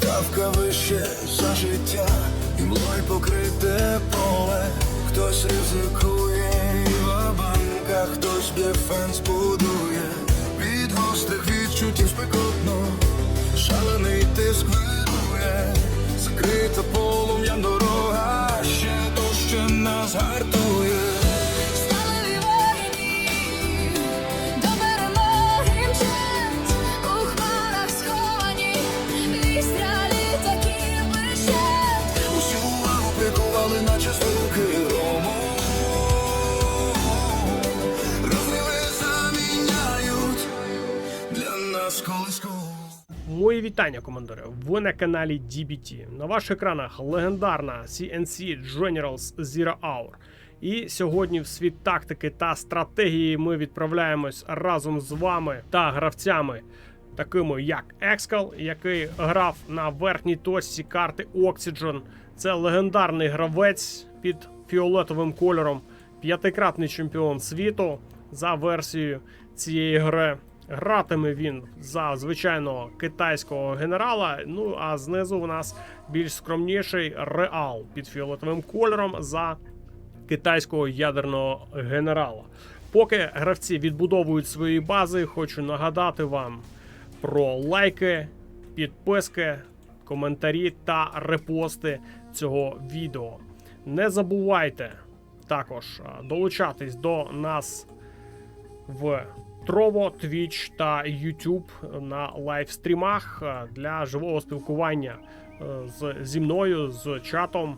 Ставка вище за життя, і млой покрите поле. Хтось ризикує і в банках, хтось дефенс будує. Від гострих відчуттів спекотно, шалений тиск вирує, закрита полум'ям дорога, нас. Мої вітання, командири. Ви на каналі DBT. На ваших екранах легендарна CNC Generals Zero Hour. І сьогодні в світ тактики та стратегії ми відправляємось разом з вами та гравцями, такими як Excel, який грав на верхній точці карти Oxygen. Це легендарний гравець під фіолетовим кольором, п'ятикратний чемпіон світу за версією цієї гри. Гратиме він за звичайного китайського генерала. Ну а знизу у нас більш скромніший реал під фіолетовим кольором за китайського ядерного генерала. Поки гравці відбудовують свої бази, хочу нагадати вам про лайки, підписки, коментарі та репости цього відео. Не забувайте також долучатись до нас в Trovo, Twitch та YouTube на лайвстрімах е, для живого спілкування е, з, зі мною, з чатом.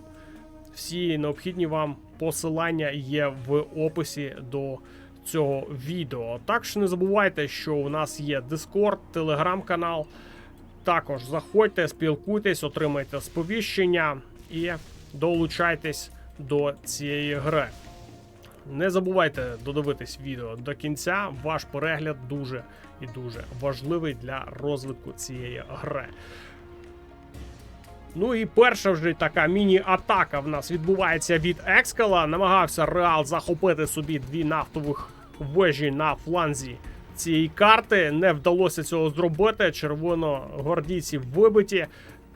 Всі необхідні вам посилання є в описі до цього відео. Також не забувайте, що у нас є Discord, телеграм-канал. Також заходьте, спілкуйтесь, отримайте сповіщення і долучайтесь до цієї гри. Не забувайте додивитись відео до кінця. Ваш перегляд дуже і дуже важливий для розвитку цієї гри. Ну і перша вже така міні-атака в нас відбувається від Екскала. Намагався Реал захопити собі дві нафтових вежі на фланзі цієї карти. Не вдалося цього зробити. Червоно-гвардійці вибиті.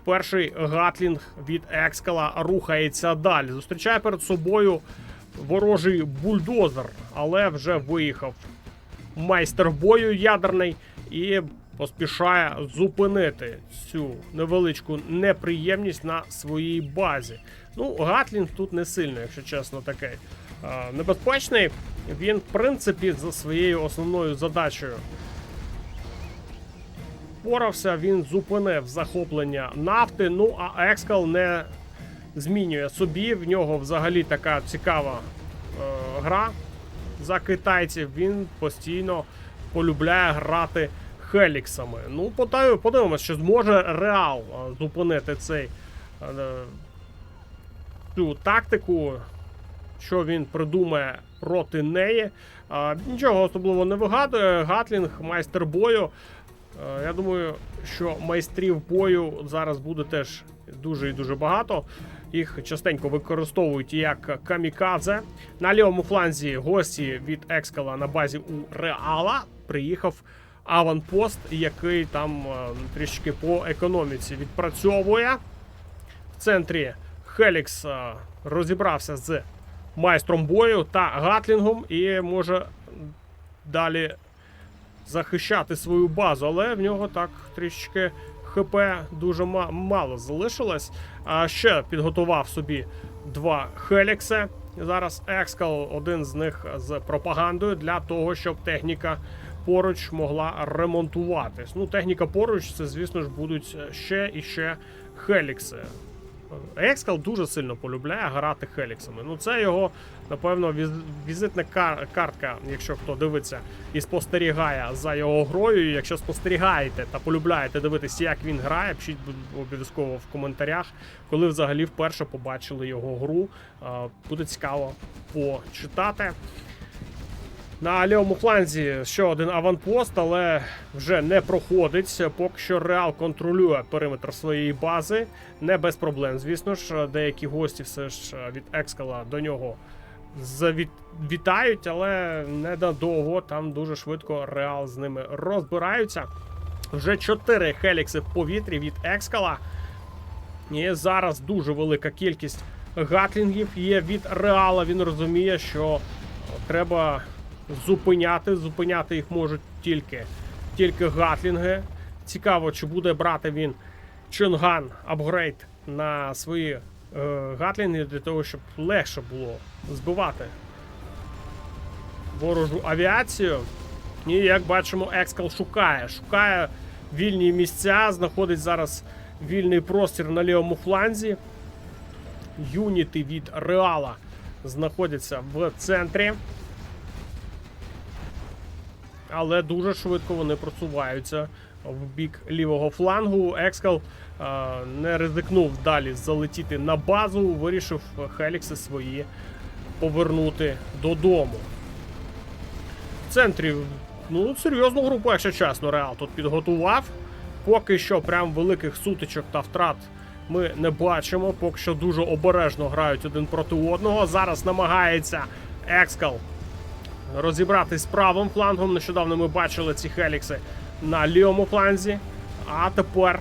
Перший гатлінг від Екскала рухається далі. Зустрічає перед собою ворожий бульдозер, але вже виїхав майстер бою ядерний і поспішає зупинити цю невеличку неприємність на своїй базі. Ну, Гатлінг тут не сильно, якщо чесно, такий е, небезпечний. Він, в принципі, за своєю основною задачею впорався, він зупинив захоплення нафти. Ну а Екскал не змінює собі. В нього взагалі така цікава е, гра за китайців. Він постійно полюбляє грати хеліксами. Ну, подивимось, чи зможе Реал е, зупинити цей е, цю тактику. Що він придумає проти неї. А, нічого особливо не вигадує. Гатлінг, майстер бою. Е, Я думаю, що майстрів бою зараз буде теж дуже і дуже багато. Їх частенько використовують як камікадзе. На лівому фланзі гості від Екскала на базі у Реала приїхав аванпост, який там е, трішки по економіці відпрацьовує. В центрі Хелікс е, розібрався з майстром бою та Гатлінгом і може далі захищати свою базу, але в нього так трішки ХП дуже ма- мало залишилось. А ще підготував собі два Хелікси. Зараз Екскал один з них з пропагандою для того, щоб техніка поруч могла ремонтуватись. Ну, техніка поруч, це, звісно ж, будуть ще і ще Хелікси. Екскал дуже сильно полюбляє грати Хеліксами. Ну, це його, напевно, візитна картка, якщо хто дивиться і спостерігає за його грою. Якщо спостерігаєте та полюбляєте дивитися, як він грає, пишіть обов'язково в коментарях, коли взагалі вперше побачили його гру. Буде цікаво почитати. На лівому фланзі ще один аванпост, але вже не проходить. Поки що Реал контролює периметр своєї бази. Не без проблем, звісно ж. Деякі гості все ж від Екскала до нього вітають, але ненадовго там дуже швидко Реал з ними розбираються. Вже 4 хелікси в повітрі від Екскала. І зараз дуже велика кількість гатлінгів є від Реала. Він розуміє, що треба зупиняти. Зупиняти їх можуть тільки, тільки гатлінги. Цікаво, чи буде брати він Чонган апгрейд на свої е, гатлінги для того, щоб легше було збивати ворожу авіацію. І як бачимо, Екскал шукає. Шукає вільні місця, знаходить зараз вільний простір на лівому фланзі. Юніти від Реала знаходяться в центрі. Але дуже швидко вони просуваються в бік лівого флангу. Екскал е, не ризикнув далі залетіти на базу, вирішив Хелікси свої повернути додому. В центрі ну, серйозну групу, якщо чесно, Реал тут підготував. Поки що прям великих сутичок та втрат ми не бачимо. Поки що дуже обережно грають один проти одного. Зараз намагається Екскал розібратись з правим флангом. Нещодавно ми бачили ці хелікси на лівому фланзі. А тепер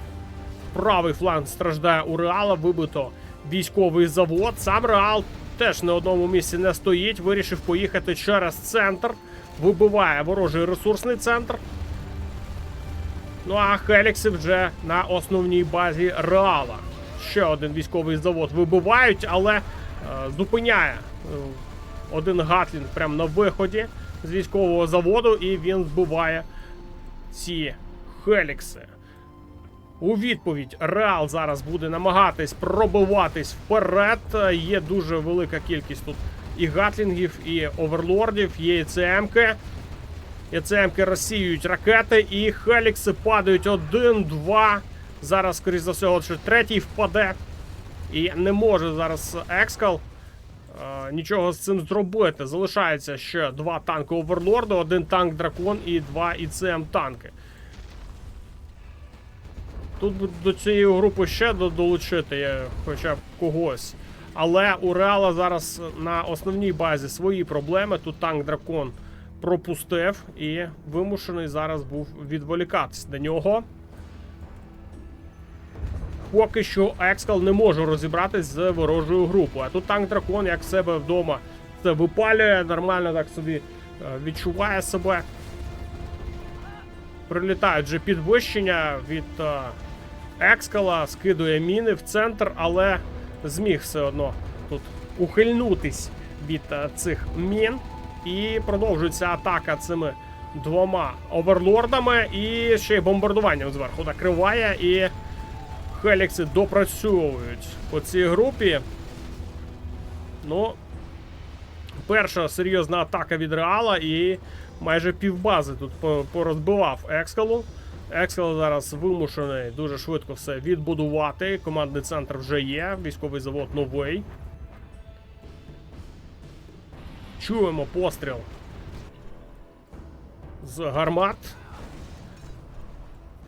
правий фланг страждає у Реала. Вибито військовий завод. Сам Реал теж на одному місці не стоїть. Вирішив поїхати через центр. Вибиває ворожий ресурсний центр. Ну а Хелікси вже на основній базі Реала. Ще один військовий завод вибивають, але е, зупиняє е, один Гатлінг прямо на виході з військового заводу, і він збиває ці Хелікси. У відповідь Реал зараз буде намагатись пробиватись вперед. Є дуже велика кількість тут і гатлінгів, і оверлордів, є і ЦМки. І ЦМки розсіюють ракети, і Хелікси падають один-два. Зараз, скоріш за все, от третій впаде. І не може зараз Екскал нічого з цим зробити. Залишається ще два танки Оверлорда, один танк Дракон і два ІЦМ танки. Тут до цієї групи ще долучити хоча б когось. Але у Реала зараз на основній базі свої проблеми. Тут танк Дракон пропустив і вимушений зараз був відволікатись до нього. Поки що Екскал не може розібратись з ворожою групою. А тут танк Дракон, як в себе вдома, це випалює, нормально так собі е, відчуває себе. Прилітають вже підвищення від е, Екскала, скидує міни в центр, але зміг все одно тут ухильнутись від е, цих мін. І продовжується атака цими двома оверлордами. І ще й бомбардуванням зверху накриває. І Хелікси допрацьовують по цій групі. Ну, перша серйозна атака від Реала і майже півбази тут порозбивав Екскалу. Екскал зараз вимушений дуже швидко все відбудувати. Командний центр вже є, військовий завод новий. Чуємо постріл з гармат.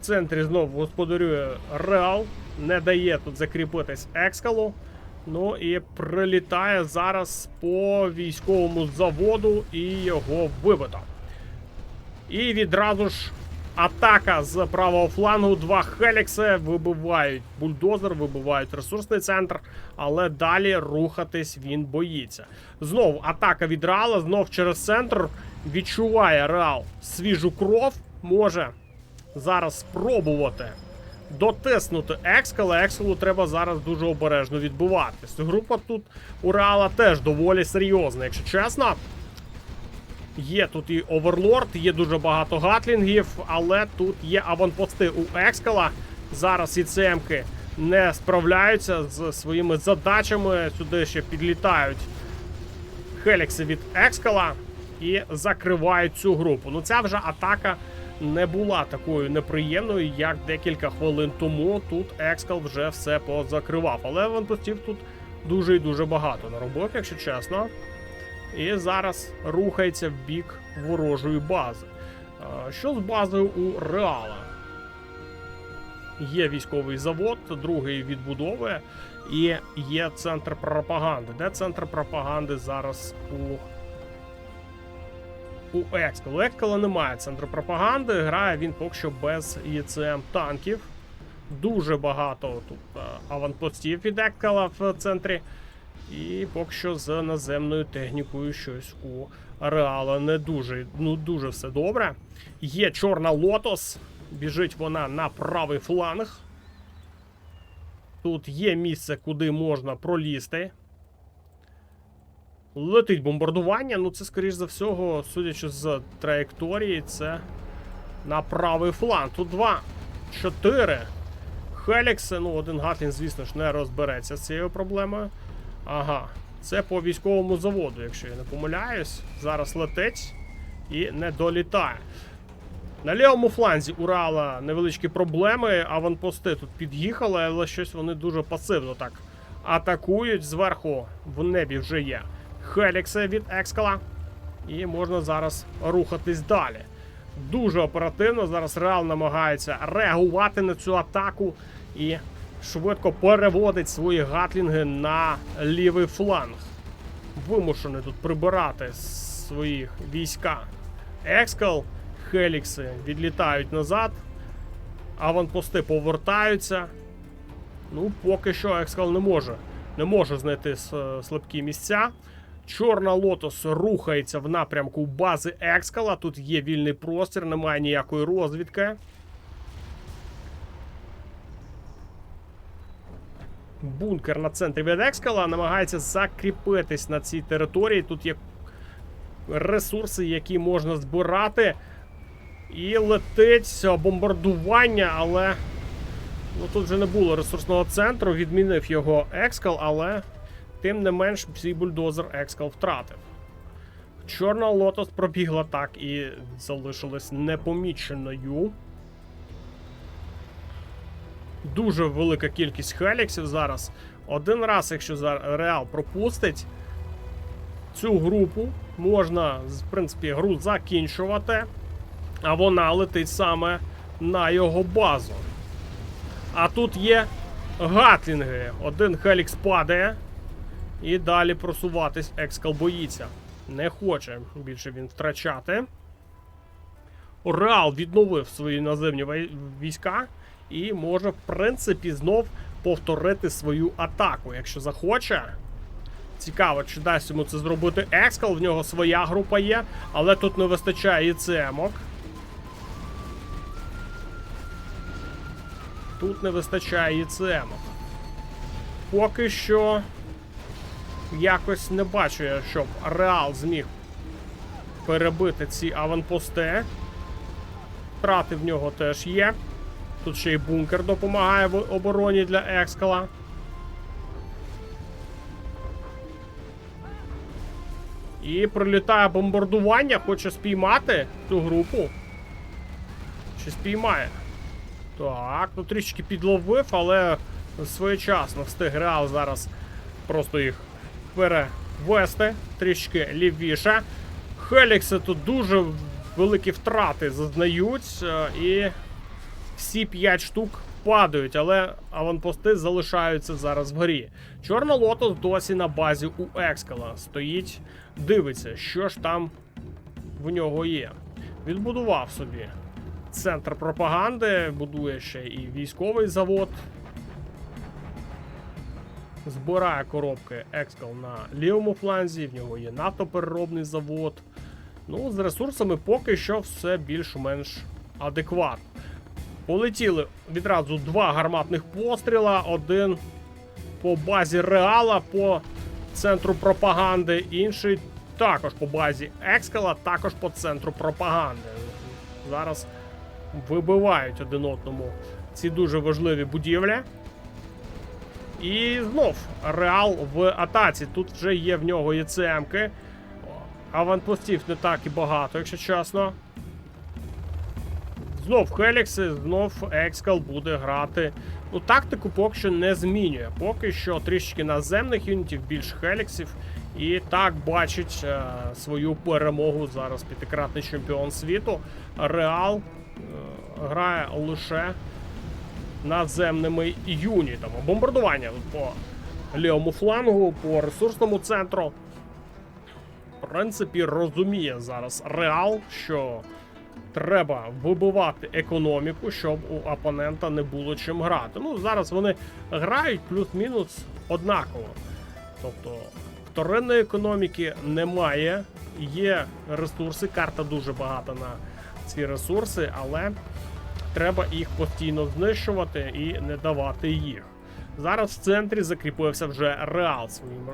Центрі знову господарює Реал. Не дає тут закріпитись Екскалу. Ну і прилітає зараз по військовому заводу і його вибито. І відразу ж атака з правого флангу. Два Хелікси вибивають бульдозер, вибивають ресурсний центр, але далі рухатись він боїться. Знов атака від Реала, знов через центр. Відчуває Реал свіжу кров, може зараз спробувати дотиснути Екскала. Екскалу треба зараз дуже обережно відбуватись. Група тут у Реала теж доволі серйозна, якщо чесно. Є тут і Оверлорд, є дуже багато гатлінгів, але тут є аванпости у Екскала. Зараз і ЦМки не справляються з своїми задачами. Сюди ще підлітають Хелікси від Екскала і закривають цю групу. Ну ця вже атака не була такою неприємною, як декілька хвилин тому. Тут Екскал вже все позакривав. Але аванпостів тут дуже і дуже багато наробив, якщо чесно. І зараз рухається в бік ворожої бази. Що з базою у Реала? Є військовий завод, другий відбудовує, і є центр пропаганди. Де центр пропаганди зараз у у Екскал. У Екскала немає центру пропаганди, грає він поки що без ЄЦМ танків. Дуже багато тут е, аванпостів від Екскала в центрі. І поки що з наземною технікою щось у Реала не дуже, ну дуже все добре. Є чорна лотос, біжить вона на правий фланг. Тут є місце, куди можна пролізти. Летить бомбардування, ну це, скоріш за всього, судячи з траєкторії, це на правий фланг. Тут два, чотири. Хелікси, ну один Гатлін, звісно ж, не розбереться з цією проблемою. Ага, це по військовому заводу, якщо я не помиляюсь. Зараз летить і не долітає. На лівому фланзі Урала невеличкі проблеми. Аванпости тут під'їхали, але щось вони дуже пасивно так атакують. Зверху в небі вже є Хелікси від Екскала. І можна зараз рухатись далі. Дуже оперативно. Зараз Реал намагається реагувати на цю атаку і швидко переводить свої гатлінги на лівий фланг. Вимушений тут прибирати своїх війська. Екскал, Хелікси відлітають назад. Аванпости повертаються. Ну, поки що Екскал не може. Не може знайти слабкі місця. Чорна лотос рухається в напрямку бази Екскала. Тут є вільний простір, немає ніякої розвідки. Бункер на центрі від Екскала намагається закріпитись на цій території. Тут є ресурси, які можна збирати. І летить бомбардування, але ну, тут вже не було ресурсного центру. Відмінив його Екскал, але тим не менш цей бульдозер Екскал втратив. Чорна лотос пробігла так і залишилась непоміченою. Дуже велика кількість хеліксів зараз. Один раз, якщо Реал пропустить цю групу, можна, в принципі, гру закінчувати, а вона летить саме на його базу. А тут є гатлінги. Один Хелікс падає. І далі просуватись Екскал боїться. Не хоче більше він втрачати. Реал відновив свої наземні війська і може, в принципі, знов повторити свою атаку, якщо захоче. Цікаво, чи дасть йому це зробити Екскал, в нього своя група є, але тут не вистачає ІЦМок. Тут не вистачає ІЦМок. Поки що якось не бачу я, щоб Реал зміг перебити ці аванпости. Втрати в нього теж є. Тут ще й бункер допомагає в обороні для Екскала. І прилітає бомбардування, хоче спіймати цю групу. Чи спіймає? Так, ну трішки підловив, але своєчасно встиг Реал зараз просто їх перевести трішки лівіше. Хелікси тут дуже великі втрати зазнають, е, і всі 5 штук падають, але аванпости залишаються зараз вгорі. Чорна лотос досі на базі у Екскала. Стоїть, дивиться, що ж там в нього є. Відбудував собі центр пропаганди, будує ще і військовий завод. Збирає коробки Екскал на лівому фланзі, в нього є нафтопереробний завод. Ну, з ресурсами поки що все більш-менш адекватно. Полетіли відразу два гарматних постріла, один по базі Реала, по центру пропаганди, інший також по базі Екскала, також по центру пропаганди. Зараз вибивають один одному ці дуже важливі будівлі. І знов Реал в атаці. Тут вже є в нього і. Аванпостів не так і багато, якщо чесно. Знов Хелікси, знов Екскал буде грати. Ну, тактику поки що не змінює. Поки що трішки наземних юнітів, більш Хеліксів. І так бачить е, свою перемогу зараз п'ятикратний чемпіон світу. Реал е, грає лише наземними юнітами. Бомбардування по лівому флангу, по ресурсному центру. в принципі, розуміє зараз Реал, що треба вибивати економіку, щоб у опонента не було чим грати. Ну, зараз вони грають плюс-мінус однаково. Тобто вторинної економіки немає, є ресурси, карта дуже багата на ці ресурси, але треба їх постійно знищувати і не давати їх. Зараз в центрі закріпився вже Реал своїми,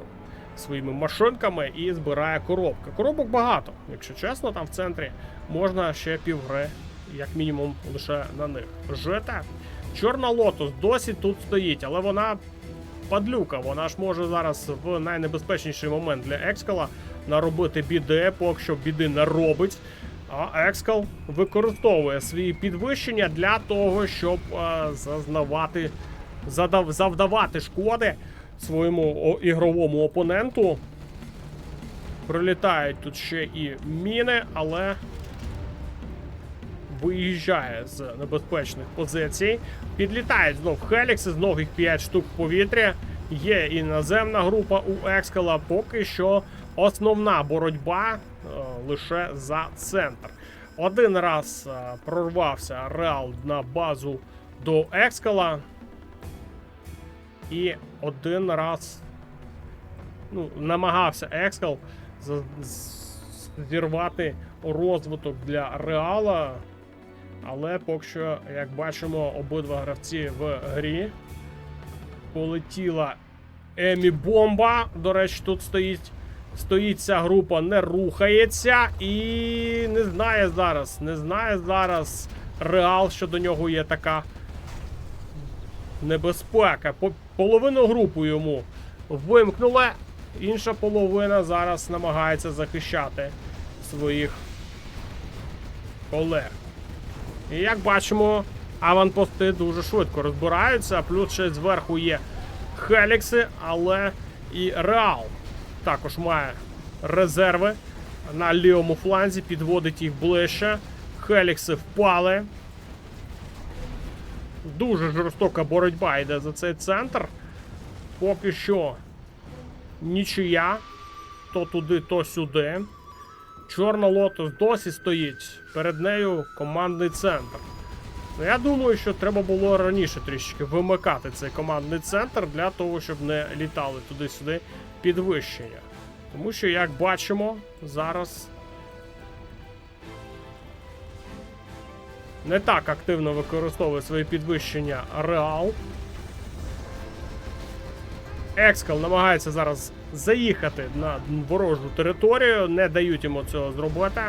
своїми машинками і збирає коробки. Коробок багато, якщо чесно, там в центрі можна ще півгри, як мінімум, лише на них жити. Чорна лотос досі тут стоїть, але вона падлюка. Вона ж може зараз в найнебезпечніший момент для Екскала наробити біди, поки що біди не робить. А Екскал використовує свої підвищення для того, щоб е, зазнавати, завдавати шкоди своєму ігровому опоненту. Прилітають тут ще і міни, але виїжджає з небезпечних позицій. Підлітають знов Хелікси, знов їх 5 штук в повітрі. Є і наземна група у Екскала. Поки що основна боротьба лише за центр. Один раз е, прорвався Реал на базу до Екскала. І один раз ну, намагався Екскал зірвати розвиток для Реала. Але поки що, як бачимо, обидва гравці в грі. Полетіла Емі Бомба. До речі, тут стоїть. Стоїть ця група, не рухається і не знає зараз. Не знає зараз Реал, що до нього є така небезпека. Половину групу йому вимкнули. Інша половина зараз намагається захищати своїх колег. І як бачимо, аванпости дуже швидко розбираються, плюс ще зверху є Хелікси, але і Реал також має резерви на лівому фланзі, підводить їх ближче. Хелікси впали. Дуже жорстока боротьба йде за цей центр. Поки що нічия. То туди, то сюди. Чорна лотос досі стоїть. Перед нею командний центр. Ну, я думаю, що треба було раніше трішки вимикати цей командний центр для того, щоб не літали туди-сюди підвищення. Тому що, як бачимо, зараз не так активно використовує свої підвищення Реал. Екскал намагається зараз заїхати на ворожу територію, не дають йому цього зробити.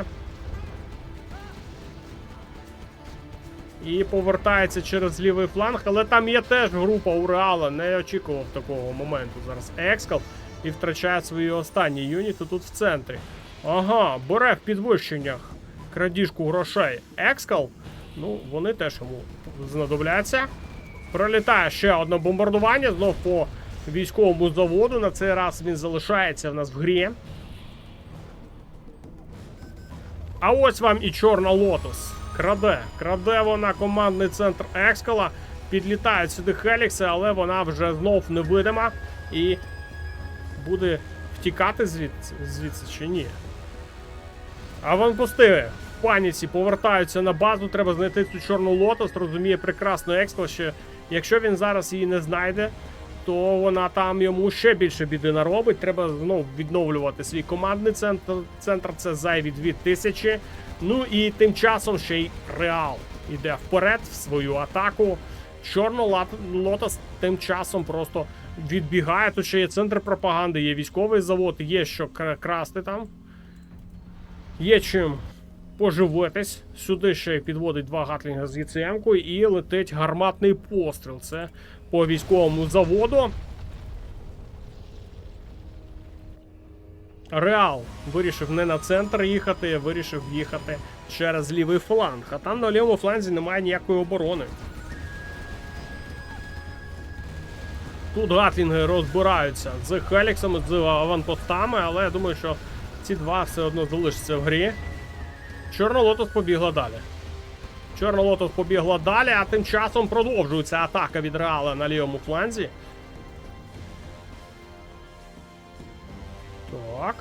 І повертається через лівий фланг, але там є теж група у Реала. Не очікував такого моменту. Зараз Екскал і втрачає свої останні юніти тут в центрі. Ага, бере в підвищеннях крадіжку грошей. Екскал. Ну, вони теж йому знадобляться. Пролітає ще одне бомбардування знов по військовому заводу. На цей раз він залишається в нас в грі. А ось вам і чорна лотос. Краде. Краде вона командний центр Екскала. Підлітають сюди Хелікси, але вона вже знов невидима і буде втікати звідси, звідси чи ні. Аванпости в паніці повертаються на базу. Треба знайти цю чорну лотос. Розуміє прекрасно Екскал, що якщо він зараз її не знайде, то вона там йому ще більше біди наробить. Треба знову відновлювати свій командний центр. Центр це зайві 2000. Ну і тим часом ще й Реал іде вперед в свою атаку. Чорно Лотос тим часом просто відбігає. Тут ще є центр пропаганди, є військовий завод, є що красти там. Є чим поживитись. Сюди ще підводить два гатлінга з ЄЦМ-кою і летить гарматний постріл. Це по військовому заводу. Реал вирішив не на центр їхати, вирішив їхати через лівий фланг. А там на лівому фланзі немає ніякої оборони. Тут гатлінги розбираються з Хеліксами, з аванпостами, але я думаю, що ці два все одно залишаться в грі. Чорна лотос побігла далі. Чорна лотос побігла далі, а тим часом продовжується атака від Реала на лівому фланзі. Так.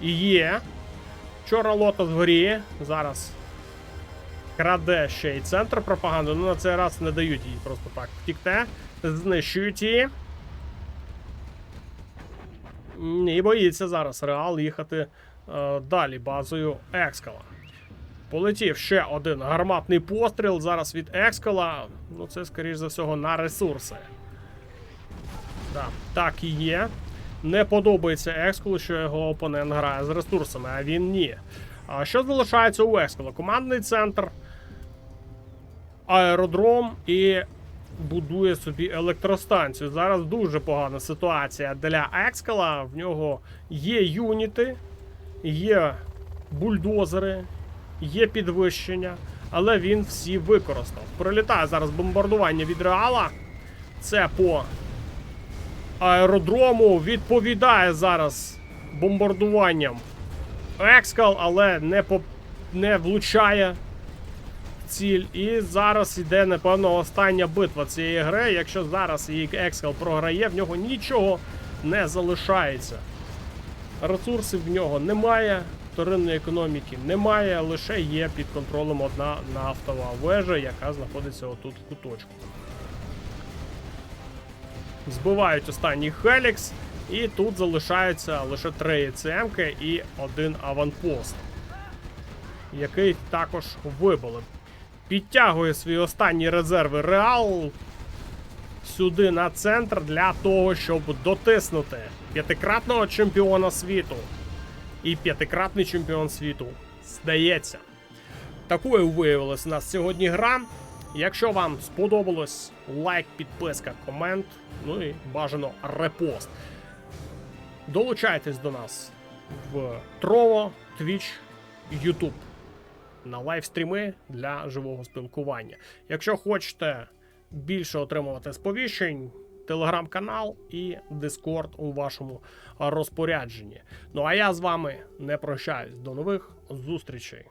І є. Чорна лота згоріє. Зараз краде ще й центр пропаганди. Ну на цей раз не дають їй просто так втікти. Знищують її. І боїться зараз Реал їхати е, далі базою Екскала. Полетів ще один гарматний постріл зараз від Екскала. Ну, це, скоріш за всього, на ресурси. Да, так і є. Не подобається Екскалу, що його опонент грає з ресурсами, а він ні. А що залишається у Екскала? Командний центр, аеродром і будує собі електростанцію. Зараз дуже погана ситуація для Екскала. В нього є юніти, є бульдозери, є підвищення, але він всі використав. Прилітає зараз бомбардування від реала. Це по аеродрому. Відповідає зараз бомбардуванням Екскал, але не, по... не влучає ціль. І зараз іде, напевно, остання битва цієї гри. Якщо зараз її Екскал програє, в нього нічого не залишається. Ресурсів в нього немає, вторинної економіки немає, лише є під контролем одна нафтова вежа, яка знаходиться отут в куточку. Збивають останній Хелікс, і тут залишаються лише три ЕЦМки і один аванпост, який також вибили. Підтягує свої останні резерви Реал сюди на центр для того, щоб дотиснути п'ятикратного чемпіона світу. І п'ятикратний чемпіон світу здається. Такою виявилась у нас сьогодні гра. Якщо вам сподобалось, лайк, підписка, комент, ну і бажано репост. Долучайтесь до нас в Trovo, Twitch, YouTube на лайвстріми для живого спілкування. Якщо хочете більше отримувати сповіщень, телеграм-канал і Дискорд у вашому розпорядженні. Ну а я з вами не прощаюсь. До нових зустрічей.